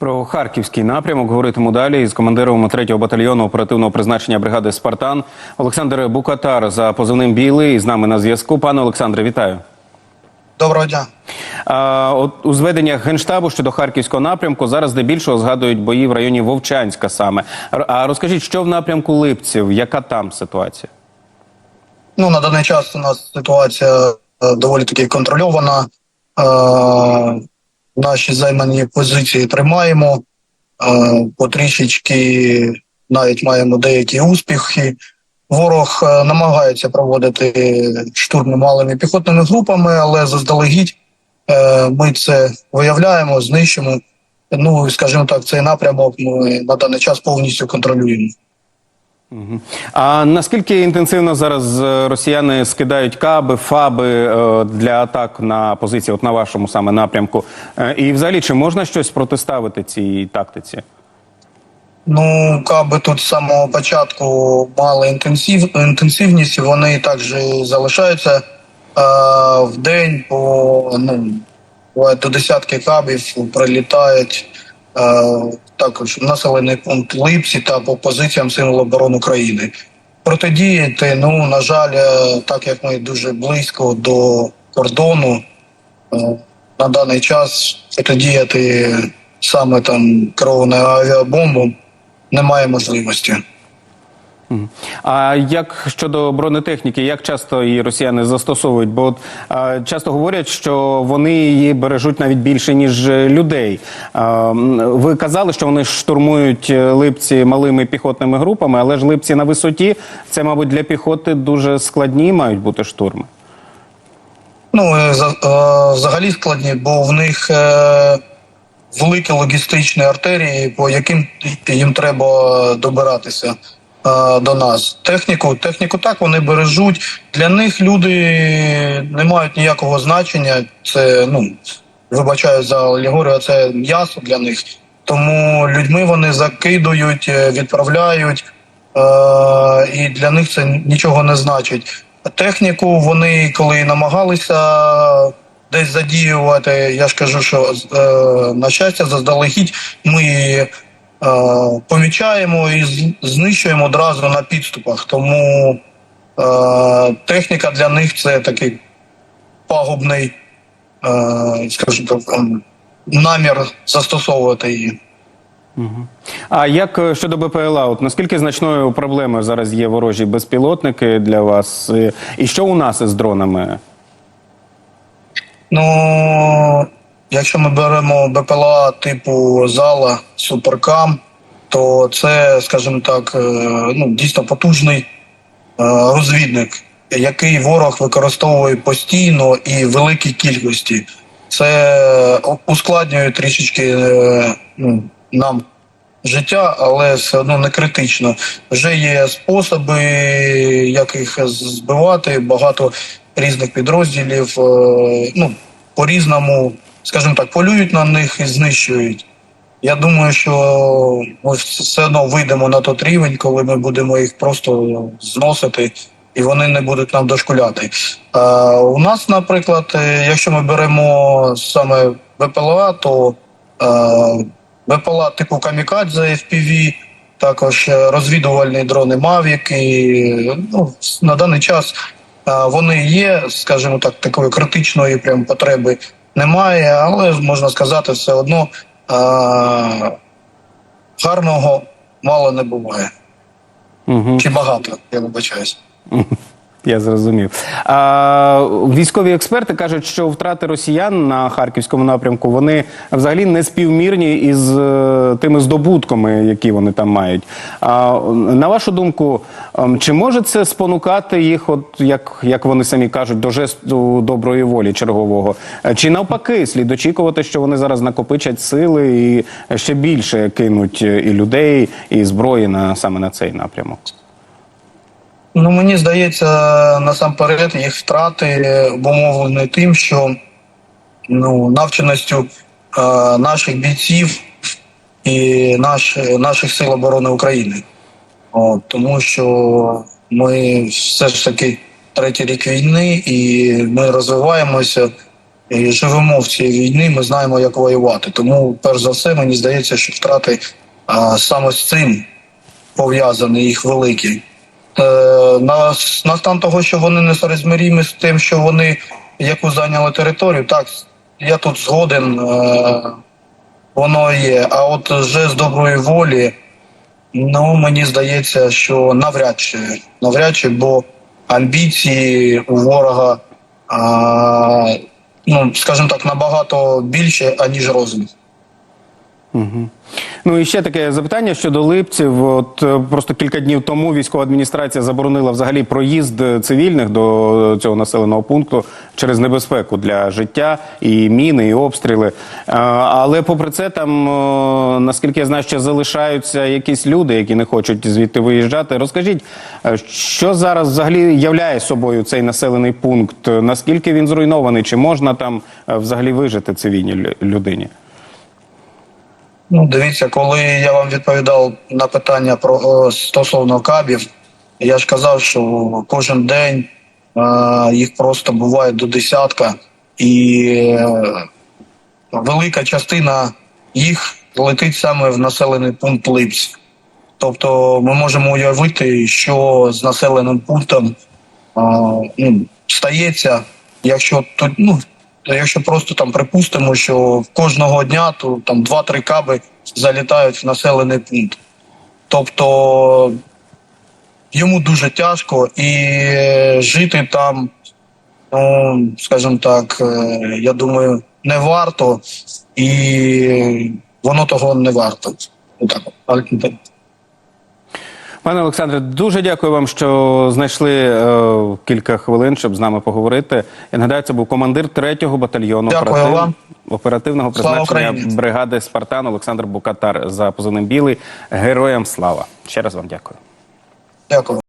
Про харківський напрямок говоритиму далі із командиром 3-го батальйону оперативного призначення бригади Спартан Олександр Букатар за позивним Білий з нами на зв'язку. Пане Олександре, вітаю. Доброго дня. А, от у зведеннях генштабу щодо харківського напрямку зараз здебільшого згадують бої в районі Вовчанська саме. А розкажіть, що в напрямку Липців? Яка там ситуація? Ну на даний час у нас ситуація е, доволі таки контрольована. Е, наші займані позиції тримаємо. Е, потрішечки навіть маємо деякі успіхи. Ворог е, намагається проводити штурми малими піхотними групами, але заздалегідь е, ми це виявляємо, знищимо. Ну скажімо так, цей напрямок ми на даний час повністю контролюємо. А наскільки інтенсивно зараз е, росіяни скидають каби, фаби е, для атак на позиції, от на вашому саме напрямку? Е, І взагалі, чи можна щось протиставити цій тактиці? Ну, каби тут з самого початку мали інтенсив, інтенсивність, і вони також залишаються е, в день по ну, до десятки кабів прилітають також населений пункт Липсі та по позиціям Сил оборони України. Протидіяти, ну, на жаль, е, так як ми дуже близько до кордону, е, на даний час протидіяти саме там керованою авіабомбу немає можливості. А як щодо бронетехніки, як часто її росіяни застосовують? Бо от, е, часто говорять, що вони її бережуть навіть більше ніж людей. Е, ви казали, що вони штурмують е, липці малими піхотними групами, але ж липці на висоті це, мабуть, для піхоти дуже складні мають бути штурми. Ну е, е, взагалі складні, бо в них великі логістичні артерії, по яким їм треба добиратися до нас. Техніку, техніку так вони бережуть. Для них люди не мають ніякого значення. Це ну вибачаю за алегорію, це м'ясо для них. Тому людьми вони закидують, е, відправляють, е, і для них це нічого не значить. Техніку вони коли намагалися десь задіювати, я ж кажу, що е, на щастя, заздалегідь ми е, помічаємо і знищуємо одразу на підступах. Тому е, техніка для них це такий пагубний, е, скажімо так, ем, намір застосовувати її. А як е, щодо БПЛА? От наскільки значною проблемою зараз є ворожі безпілотники для вас? Е, І що у нас із дронами? Ну, якщо ми беремо БПЛА типу зала Суперкам, то це, скажімо так, е, ну, дійсно потужний е, розвідник, який ворог використовує постійно і в великій кількості. Це ускладнює трішечки е, ну, нам життя, але все одно не критично. Вже є способи, як їх збивати. Багато різних підрозділів. е, Ну по-різному, скажімо так, полюють на них і знищують. Я думаю, що ми все одно вийдемо на той рівень, коли ми будемо їх просто зносити, і вони не будуть нам дошкуляти. Е, у нас, наприклад, е, якщо ми беремо саме ВПЛА, то е, ВПЛА типу Камікадзе FPV, також е, розвідувальні дрони Mavic, і ну, на даний час вони є, скажімо так, такої критичної прям потреби немає, але можна сказати, все одно е, гарного мало не буває. Угу. Чи багато, я вибачаюсь. Я зрозумів. А, військові експерти кажуть, що втрати росіян на харківському напрямку вони взагалі не співмірні із е, тими здобутками, які вони там мають. А, на вашу думку, ем, чи може це спонукати їх, от як, як вони самі кажуть, до жесту доброї волі чергового? Е, Чи навпаки, слід очікувати, що вони зараз накопичать сили і ще більше кинуть е, і людей, і зброї на саме на цей напрямок? Ну, мені здається, насамперед їх втрати обумовлені тим, що ну, навченістю е, наших бійців і наш, наших сил оборони України. От, тому що ми все ж таки третій рік війни і ми розвиваємося. і живемо в цій війні, ми знаємо, як воювати. Тому, перш за все, мені здається, що втрати а, саме з цим пов'язані їх великі. Е, на, на стан того, що вони не соразмірімі з тим, що вони яку зайняли територію, так, я тут згоден, е, воно є. А от вже з доброї волі, ну мені здається, що навряд чи, навряд чи, бо амбіції у ворога, ну, скажімо так, набагато більше, аніж розум. Ну і ще таке запитання щодо липців. От е, просто кілька днів тому військова адміністрація заборонила взагалі проїзд е, цивільних до цього населеного пункту через небезпеку для життя і міни, і обстріли. Е, Але попри це, там наскільки я знаю, ще залишаються якісь люди, які не хочуть звідти виїжджати. Розкажіть, що зараз взагалі являє собою цей населений пункт? Наскільки він зруйнований? Чи можна там взагалі вижити цивільній людині? Ну, дивіться, коли я вам відповідав на питання про стосовно кабів, я ж казав, що кожен день е, їх просто буває до десятка, і е, велика частина їх летить саме в населений пункт Липці. Тобто ми можемо уявити, що з населеним пунктом е, ну, стається, якщо тут, ну, якщо просто там припустимо, що кожного дня то там 2-3 каби залітають в населений пункт. Тобто йому дуже тяжко і жити там, ну, скажімо так, е, я думаю, не варто, і воно того не варто. Отак. Пане Олександре, дуже дякую вам, що знайшли е, кілька хвилин, щоб з нами поговорити. Я нагадаю, це був командир 3-го батальйону Дякую вам. оперативного призначення бригади Спартан Олександр Букатар за позивним Білий. Героям слава! Ще раз вам дякую. Дякую.